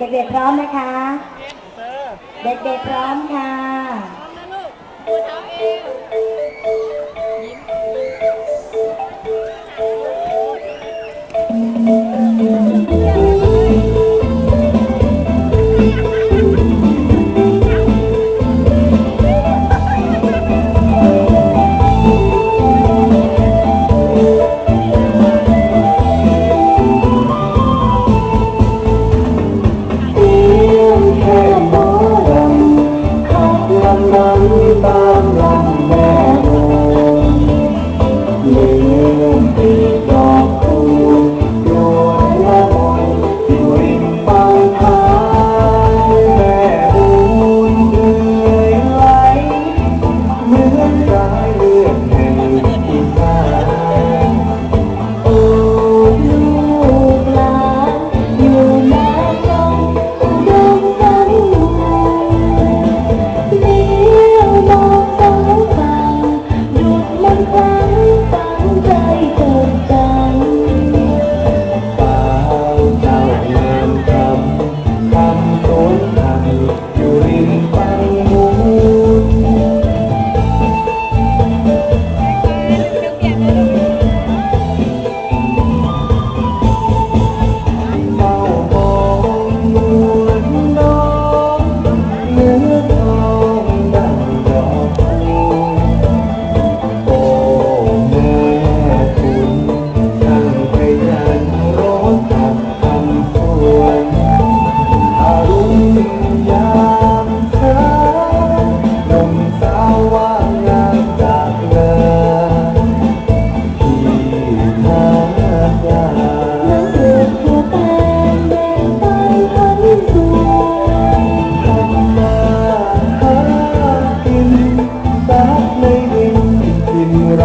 เด็กๆพร้อมนะคะ เด็กๆพร้อมค่ะ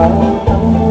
oh, oh.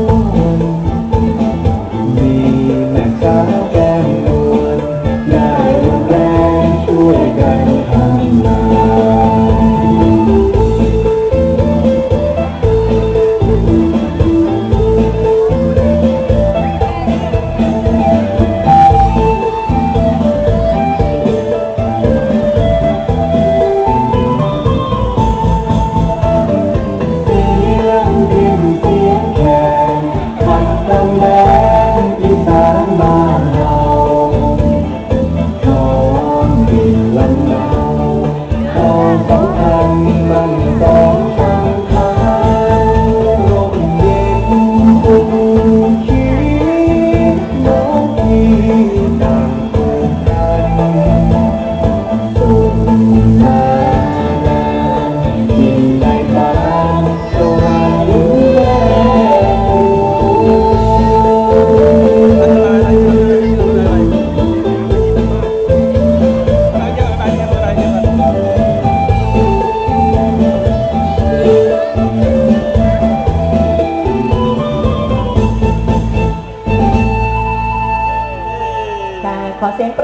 sempre